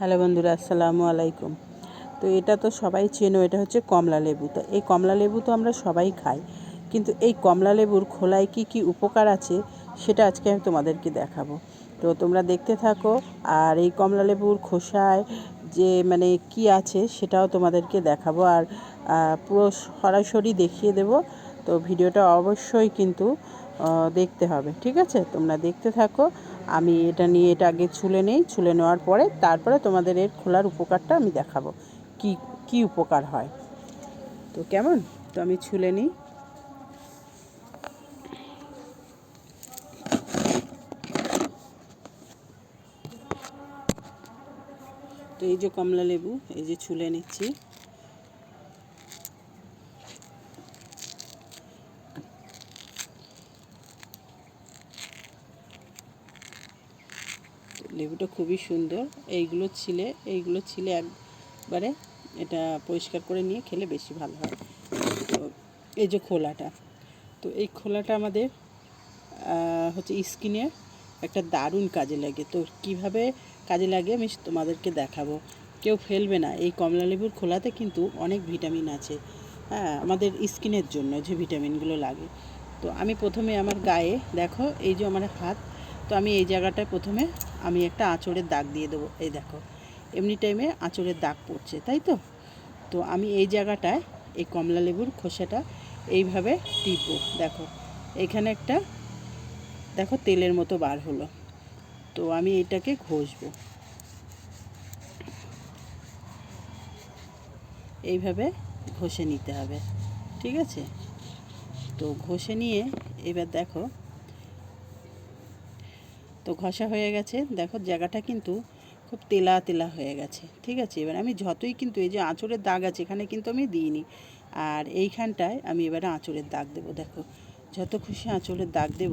Hello বন্ধুরা, আসসালামু আলাইকুম। তো এটা তো সবাই চেনো, এটা হচ্ছে কমলা লেবু। তো এই কমলা লেবু তো আমরা সবাই খাই, কিন্তু এই কমলা লেবুর খোলায় কি কি উপকার আছে সেটা আজকে আমি তোমাদেরকে দেখাবো। তো তোমরা দেখতে থাকো, আর এই কমলা লেবুর খোসায় যে মানে কি আছে সেটাও তোমাদেরকে দেখাবো, আর পুরো সরাসরি দেখিয়ে দেব। তো ভিডিওটা অবশ্যই কিন্তু দেখতে হবে, ঠিক আছে? তোমরা দেখতে থাকো। আমি এটা নিয়ে, এটা আগে ছুলে নেই, ছুলে নেওয়ার পরে তারপরে তোমাদের এর খোলার উপকারটা আমি দেখাবো। কি কি উপকার হয়? তো কেমন? তো আমি ছুলে নিই। তো এই যে কমলা লেবু, এই যে ছুলে নিচ্ছি। লেবুটা খুবই সুন্দর। এইগুলো ছিলে এইগুলো ছিলে একবারে এটা পরিষ্কার করে নিয়ে খেলে বেশি ভালো হয়। তো এই যে খোলাটা, তো এই খোলাটা আমাদের হচ্ছে স্কিনে একটা দারুণ কাজে লাগে। তো কীভাবে কাজে লাগে আমি তোমাদেরকে দেখাবো। কেউ ফেলবে না, এই কমলা লেবুর খোলাতে কিন্তু অনেক ভিটামিন আছে। হ্যাঁ আমাদের স্কিনের জন্য যে ভিটামিনগুলো লাগে। তো আমি প্রথমে আমার গায়ে, দেখো, এই যে আমার হাত, তো আমি এই জায়গাটায় প্রথমে আমি একটা আঁচড়ের দাগ দিয়ে দেবো। এই দেখো, এমনি টাইমে আঁচড়ের দাগ পড়ছে, তাই তো? তো আমি এই জায়গাটায় এই কমলা লেবুর খোসাটা এইভাবে টিপবো। দেখো, এখানে একটা, দেখো তেলের মতো বার হলো। তো আমি এটাকে ঘষবো। এইভাবে ঘষে নিতে হবে, ঠিক আছে? তো ঘষে নিয়ে এবার দেখো তো ঘষা হয়ে গেছে। দেখো জায়গাটা কিন্তু খুব তেলা তেলা হয়ে গেছে। ঠিক আছে? এবার আমি যতই কিন্তু এই যে আঁচড়ের দাগ আছে, এখানে কিন্তু আমি দিইনি। আর এইখানটায় আমি এবারে আঁচড়ের দাগ দেবো। দেখো, যত খুশি আঁচড়ের দাগ দেব,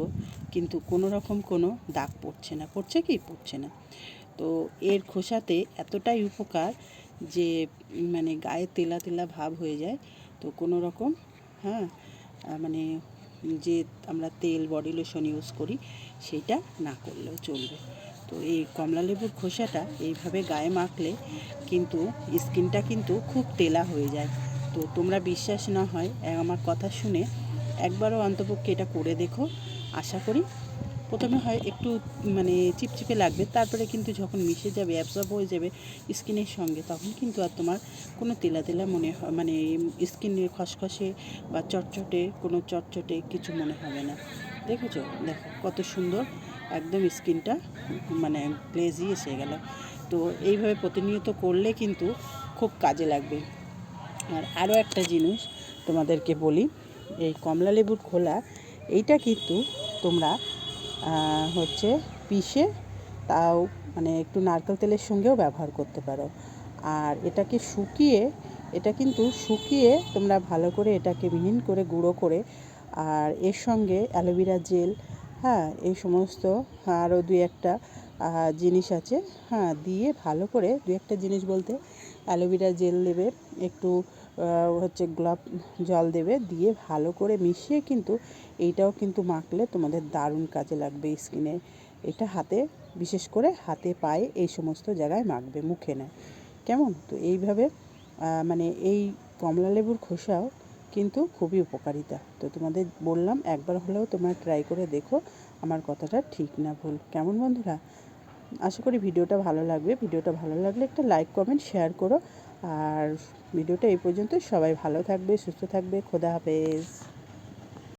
কিন্তু কোনো রকম কোনো দাগ পড়ছে না। পড়ছে কি? পড়ছে না। তো এর খোসাতে এতটাই উপকার যে মানে গায়ে তেলা তেলা ভাব হয়ে যায়। তো কোনো রকম হ্যাঁ মানে যে আমরা তেল বডি লোশন ইউজ করি, সেটা না করলেও চলবে। তো এই কমলা লেবুর খোসাটা এইভাবে গায়ে মাখলে কিন্তু স্কিনটা কিন্তু খুব তেলা হয়ে যায়। তো তোমরা বিশ্বাস না হয় আমার কথা শুনে একবারও অন্তপক্ষে এটা করে দেখো। আশা করি প্রথমে হয় একটু মানে চিপচিপে লাগবে, তারপরে কিন্তু যখন মিশে যাবে অ্যাবজর্ব হয়ে যাবে স্কিনের সঙ্গে, তখন কিন্তু আর তোমার কোনো তেলা তেলা মনে হয় মানে স্কিনে খসখসে বা চটচটে, কোনো চটচটে কিছু মনে হবে না। দেখেছ? দেখো, কত সুন্দর একদম স্কিনটা মানে গ্লেজি এসে গেল। তো এইভাবে প্রতিনিয়ত করলে কিন্তু খুব কাজে লাগবে। আর আরও একটা জিনিস তোমাদেরকে বলি, এই কমলা লেবুর খোলা, এইটা কিন্তু তোমরা হচ্ছে পিষে তাও মানে একটু নারকেল তেলের সঙ্গেও ব্যবহার করতে পারো। আর এটাকে শুকিয়ে, এটা কিন্তু শুকিয়ে তোমরা ভালো করে এটাকে মিহিন করে গুঁড়ো করে, আর এর সঙ্গে অ্যালোভেরা জেল হ্যাঁ এই সমস্ত আরও দুই একটা জিনিস আছে হ্যাঁ দিয়ে ভালো করে দু একটা জিনিস বলতে, অ্যালোভেরা জেল দেবে, একটু হচ্ছে গোলাপ জল দেবে, দিয়ে ভালো করে মিশিয়ে কিন্তু এইটাও কিন্তু মাখলে তোমাদের দারুণ কাজে লাগবে স্কিনে এটা হাতে, বিশেষ করে হাতে, পায়ে এই সমস্ত জায়গায় মাখবে, মুখে নয় কেমন? তো এইভাবে মানে এই কমলা লেবুর খোসাও কিন্তু খুবই উপকারিতা। তো তোমাদের বললাম, একবার হলেও তোমরা ট্রাই করে দেখো, আমার কথাটা ঠিক না ভুল। কেমন বন্ধুরা? আশা করি ভিডিওটা ভালো লাগবে। ভিডিওটা ভালো লাগলে একটা লাইক, কমেন্ট, শেয়ার করো। আর ভিডিওটা এই পর্যন্তই। সবাই ভালো থাকবে, সুস্থ থাকবে। খোদা হাফেজ।